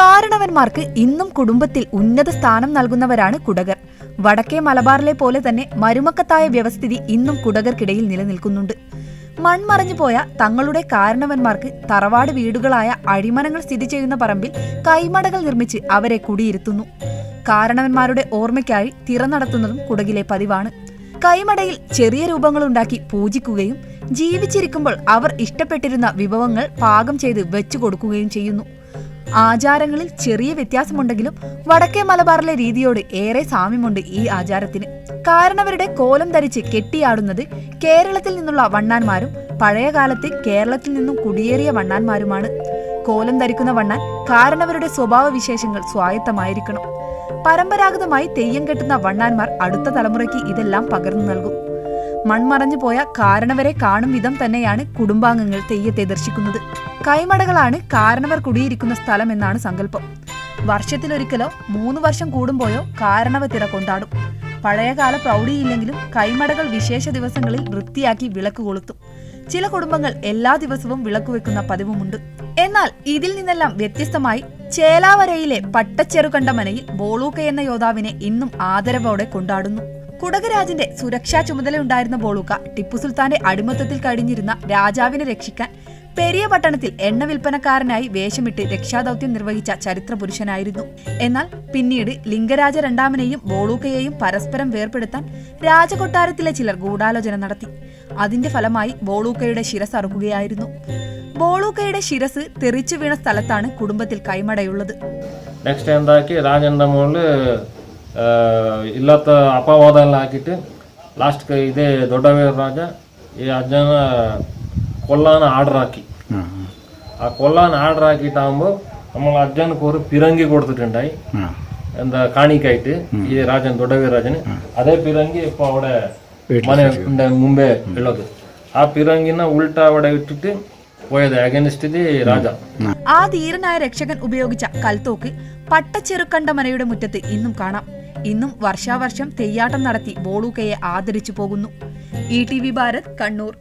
കാരണവന്മാർക്ക് ഇന്നും കുടുംബത്തിൽ ഉന്നത സ്ഥാനം നൽകുന്നവരാണ് കുടകർ. വടക്കേ മലബാറിലെ പോലെ തന്നെ മരുമക്കത്തായ വ്യവസ്ഥിതി ഇന്നും കുടകർക്കിടയിൽ നിലനിൽക്കുന്നുണ്ട്. മൺമറഞ്ഞു പോയ തങ്ങളുടെ കാരണവന്മാർക്ക് തറവാട് വീടുകളായ അഴിമനങ്ങൾ സ്ഥിതി ചെയ്യുന്ന പറമ്പിൽ കൈമടകൾ നിർമ്മിച്ച് അവരെ കുടിയിരുത്തുന്നു. കാരണവന്മാരുടെ ഓർമ്മയ്ക്കായി തിറ നടത്തുന്നതും കുടകിലെ പതിവാണ്. കൈമടയിൽ ചെറിയ രൂപങ്ങളുണ്ടാക്കി പൂജിക്കുകയും ജീവിച്ചിരിക്കുമ്പോൾ അവർ ഇഷ്ടപ്പെട്ടിരുന്ന വിഭവങ്ങൾ പാകം ചെയ്ത് വെച്ചു കൊടുക്കുകയും ചെയ്യുന്നു. ആചാരങ്ങളിൽ ചെറിയ വ്യത്യാസമുണ്ടെങ്കിലും വടക്കേ മലബാറിലെ രീതിയോട് ഏറെ സാമ്യമുണ്ട് ഈ ആചാരത്തിന്. കാരണവരുടെ കോലം ധരിച്ച് കെട്ടിയാടുന്നത് കേരളത്തിൽ നിന്നുള്ള വണ്ണാന്മാരും പഴയകാലത്ത് കേരളത്തിൽ നിന്നും കുടിയേറിയ വണ്ണാന്മാരുമാണ്. കോലം ധരിക്കുന്ന വണ്ണാൻ കാരണവരുടെ സ്വഭാവ വിശേഷങ്ങൾ സ്വായത്തമായിരിക്കണം. പരമ്പരാഗതമായി തെയ്യം കെട്ടുന്ന വണ്ണാന്മാർ അടുത്ത തലമുറയ്ക്ക് ഇതെല്ലാം പകർന്നു നൽകും. മൺമറഞ്ഞു പോയ കാരണവരെ കാണും വിധം തന്നെയാണ് കുടുംബാംഗങ്ങൾ തെയ്യത്തെ ദർശിക്കുന്നത്. കൈമടകളാണ് കാരണവർ കുടിയിരിക്കുന്ന സ്ഥലം എന്നാണ് സങ്കല്പം. വർഷത്തിലൊരിക്കലോ മൂന്ന് വർഷം കൂടുമ്പോയോ കാരണവ തിറ കൊണ്ടാടും. പഴയകാല പ്രൗഢിയില്ലെങ്കിലും കൈമടകൾ വിശേഷ ദിവസങ്ങളിൽ വൃത്തിയാക്കി വിളക്ക് കൊളുത്തും. ചില കുടുംബങ്ങൾ എല്ലാ ദിവസവും വിളക്ക് വെക്കുന്ന പതിവുമുണ്ട്. എന്നാൽ ഇതിൽ നിന്നെല്ലാം വ്യത്യസ്തമായി ചേലാവരയിലെ പട്ടച്ചെറുകണ്ട മനയിൽ ബോളൂക്ക എന്ന യോദ്ധാവിനെ ഇന്നും ആദരവോടെ കൊണ്ടാടുന്നു. കുടകരാജന്റെ സുരക്ഷാ ചുമതലയുണ്ടായിരുന്ന ബോളൂക്ക ടിപ്പു സുൽത്താന്റെ അടിമത്തത്തിൽ കഴിഞ്ഞിരുന്ന രാജാവിനെ രക്ഷിക്കാൻ പെരിയ പട്ടണത്തിൽ എണ്ണ വിൽപ്പനക്കാരനായി വേഷമിട്ട് രക്ഷാദൌത്യം നിർവഹിച്ച ചരിത്ര പുരുഷനായിരുന്നു. എന്നാൽ പിന്നീട് ലിംഗരാജ രണ്ടാമനെയും ബോളൂക്കയെയും പരസ്പരം വേർപെടുത്താൻ രാജകൊട്ടാരത്തിലെ ചിലർ ഗൂഢാലോചന നടത്തി. അതിന്റെ ഫലമായി ബോളൂക്കയുടെ ശിരസ് അറുക്കുകയായിരുന്നു. ബോളൂക്കയുടെ ശിരസ് തെറിച്ചു വീണ സ്ഥലത്താണ് കുടുംബത്തിൽ കൈമടയുള്ളത്. നെക്സ്റ്റ് എന്താക്കി? രാജന്റെ മുകളിൽ ಇಲ್ಲತ್ತ ಅಪವಾದ ಎಲ್ಲ ಹಾಕಿಟ್ಟು ಲಾಸ್ಟ್ಗೆ ಇದೇ ದೊಡ್ಡವೀರ ರಾಜ ಈ ಅಜ್ಜನ കൊല്ലാൻ ആർഡർ ആക്കി ആ കൊല്ലാൻ ആർഡർ ആക്കിയിട്ടാകുമ്പോൾ നമ്മൾ അജ്ജനക്ക് ഒരു പിറങ്കി കൊടുത്തിട്ടുണ്ടായി എന്താ കാണിക്കായിട്ട് ഈ രാജൻ ദൊഡവീരാജന് അതേ പിറങ്കി ഇപ്പൊ അവിടെ മന മുമ്പേ ഉള്ളത് ആ പിറങ്കിനെ ഉൾട്ട അവിടെ ഇട്ടിട്ട് പോയത് അഗൻസ്റ്റ് ദി രാജ ആ ധീരനായ രക്ഷകൻ ഉപയോഗിച്ച കൽത്തോക്ക് പട്ടച്ചെറുക്കണ്ടമനയുടെ മുറ്റത്ത് ഇന്നും കാണാം ഇന്നും വർഷാവർഷം തെയ്യാട്ടം നടത്തി ബോളൂക്കയെ ആദരിച്ചു പോകുന്നു. E T V Bharat Kannur.